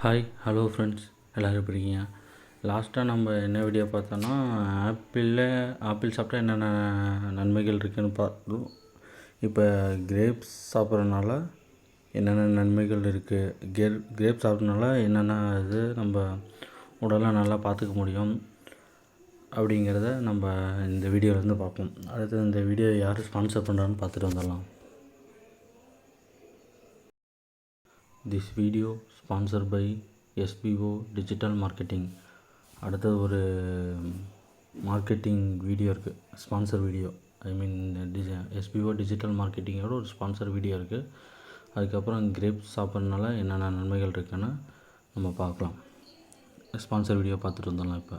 Hi hello friends எல்லோரும் எப்படி இருக்கீங்க? லாஸ்ட்டாக நம்ம என்ன வீடியோ பார்த்தோன்னா ஆப்பிளில் ஆப்பிள் சாப்பிட்டா என்னென்ன நன்மைகள் இருக்குதுன்னு பார்த்தோம். இப்போ கிரேப்ஸ் சாப்பிட்றதுனால என்னென்ன நன்மைகள் இருக்குது கிரேப் சாப்பிட்றதுனால என்னென்ன இது நம்ம உடலை நல்லா பார்த்துக்க முடியும்? அப்படிங்கிறத நம்ம இந்த வீடியோலேருந்து பார்ப்போம். அடுத்து இந்த வீடியோ யார் ஸ்பான்சர் பண்ணுறான்னு பார்த்துட்டு வந்துடலாம். This video sponsor by SPO digital marketing அடுத்தது ஒரு மார்க்கெட்டிங் வீடியோ இருக்குது ஸ்பான்சர் வீடியோ ஐ மீன் டிஜ எஸ்பிஓ டிஜிட்டல் மார்க்கெட்டிங்கோட ஒரு ஸ்பான்சர் வீடியோ இருக்குது அதுக்கப்புறம் கிரேப்ஸ் சாப்பிட்றதுனால என்னென்ன நன்மைகள் இருக்குன்னு நம்ம பார்க்கலாம். ஸ்பான்சர் வீடியோ பார்த்துட்டு வந்துடலாம் இப்போ.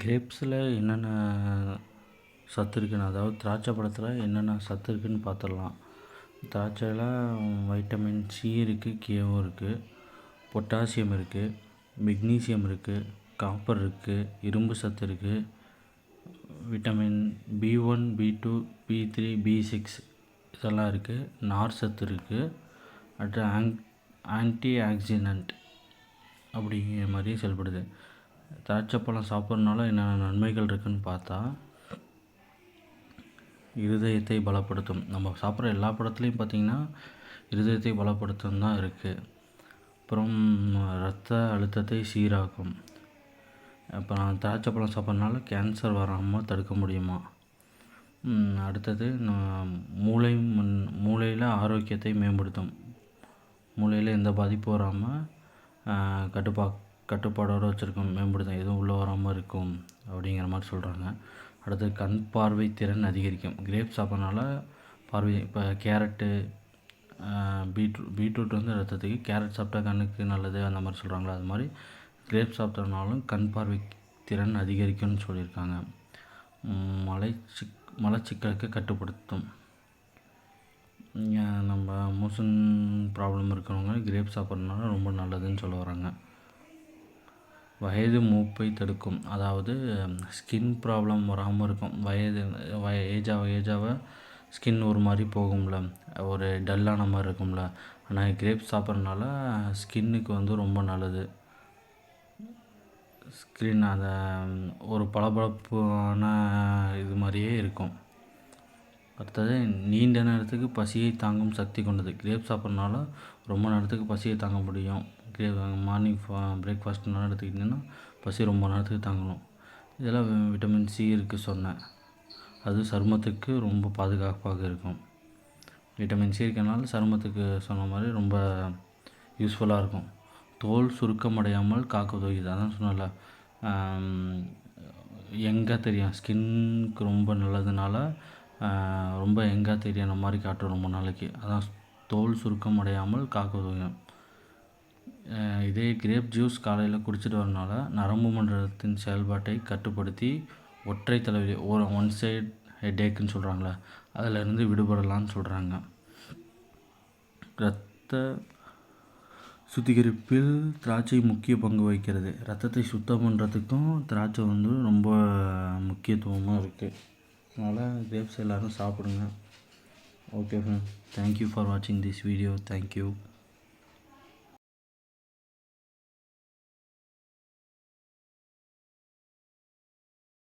கிரேப்ஸில் என்னென்ன சத்து இருக்குன்னு அதாவது திராட்சை பழத்தில் என்னென்ன சத்து இருக்குன்னு பார்த்துடலாம் திராட்சையில் வைட்டமின் சி இருக்குது கேவும் இருக்குது பொட்டாசியம் இருக்குது மெக்னீசியம் இருக்குது காப்பர் இருக்குது இரும்பு சத்து இருக்குது vitamin B one B two B three B six இதெல்லாம் இருக்குது நார் சத்து இருக்குது அடுத்து ஆங் ஆன்டி ஆக்சிடென்ட் அப்படிங்கிற மாதிரி செயல்படுது. திராட்சை பழம் சாப்பிட்றதுனால என்னென்ன நன்மைகள் இருக்குதுன்னு பார்த்தா இருதயத்தை பலப்படுத்தும். நம்ம சாப்பிட்ற எல்லா பழத்துலேயும் பார்த்திங்கன்னா இருதயத்தை பலப்படுத்தும் தான் இருக்குது அப்புறம் ரத்த அழுத்தத்தை சீராக்கும். அப்புறம் திராட்சை பழம் சாப்பிட்றதுனால கேன்சர் வராமல் தடுக்க முடியுமா? அடுத்தது மூளை முன் மூளையில் ஆரோக்கியத்தை மேம்படுத்தும். மூளையில் எந்த பாதிப்பும் வராமல் கட்டுப்பா கட்டுப்பாடோடு வச்சுருக்கோம் மேம்படுத்தும் எதுவும் உள்ளே வராமல் இருக்கும் அப்படிங்கிற மாதிரி சொல்கிறாங்க அடுத்து கண் பார்வை திறன் அதிகரிக்கும். கிரேப் சாப்பிட்றனால பார்வை இப்போ கேரட்டு பீட்ரூட் பீட்ரூட் வந்து ரத்தத்துக்கு கேரட் சாப்பிட்டா கண்ணுக்கு நல்லது அந்த மாதிரி சொல்கிறாங்களா அது மாதிரி கிரேப் சாப்பிட்டனாலும் கண் பார்வை திறன் அதிகரிக்கும்னு சொல்லியிருக்காங்க. மலை சிக் மலச்சிக்கலுக்கு கட்டுப்படுத்தும். நம்ம மோஷன் ப்ராப்ளம் இருக்கிறவங்க கிரேப் சாப்பிட்றதுனால ரொம்ப நல்லதுன்னு சொல்ல வராங்க. வயது மூப்பை தடுக்கும். அதாவது ஸ்கின் ப்ராப்ளம் வராமல் இருக்கும். வயது வய ஏஜாக ஏஜாக ஸ்கின் ஒரு மாதிரி போகும்ல. ஒரு டல்லான மாதிரி இருக்கும்ல. ஆனால் கிரேப்ஸ் சாப்பிட்றதுனால ஸ்கின்னுக்கு வந்து ரொம்ப நல்லது. ஸ்கின் அந்த ஒரு பளபளப்பான இது மாதிரியே இருக்கும். அடுத்தது நீண்ட நேரத்துக்கு பசியை தாங்கும் சக்தி கொண்டது. கிரேப் சாப்பிட்றனால ரொம்ப நேரத்துக்கு பசியை தாங்க முடியும். மார்னிங் ஃபா நல்லா எடுத்துக்கிட்டிங்கன்னா பசி ரொம்ப நேரத்துக்கு தாங்கணும். இதெல்லாம் விட்டமின் சி இருக்குது சொன்னேன். அது சருமத்துக்கு ரொம்ப பாதுகாப்பாக இருக்கும். விட்டமின் சி இருக்கனால சருமத்துக்கு சொன்ன மாதிரி ரொம்ப யூஸ்ஃபுல்லாக இருக்கும். தோல் சுருக்கமடையாமல் காக்க உதவுகிறது அதான் சொன்னல எங்கே தெரியும்? ஸ்கின்னுக்கு ரொம்ப நல்லதுனால ரொம்ப எங்கே தெரியும்? மாதிரி காட்டும் ரொம்ப நாளைக்கு. அதான் தோல் சுருக்கம் அடையாமல் காக்க உதவும் இதே கிரேப் ஜூஸ் காலையில் குடிச்சிட்டு வரனால நரம்பு மண்டலத்தின் செயல்பாட்டை கட்டுப்படுத்தி ஒற்றை தலைவலி ஒரு ஒன் சைட் ஹெட்டேக்குன்னு சொல்கிறாங்களே அதிலிருந்து விடுபடலான்னு சொல்கிறாங்க இரத்த சுத்திகரிப்பில் திராட்சை முக்கிய பங்கு வகிக்கிறது. ரத்தத்தை சுத்தம் பண்ணுறதுக்கும் திராட்சை வந்து ரொம்ப முக்கியத்துவமாக இருக்குது அதனால் கிரேப்ஸ் எல்லோரும் சாப்பிடுங்க. okay friend. thank you for watching this video thank you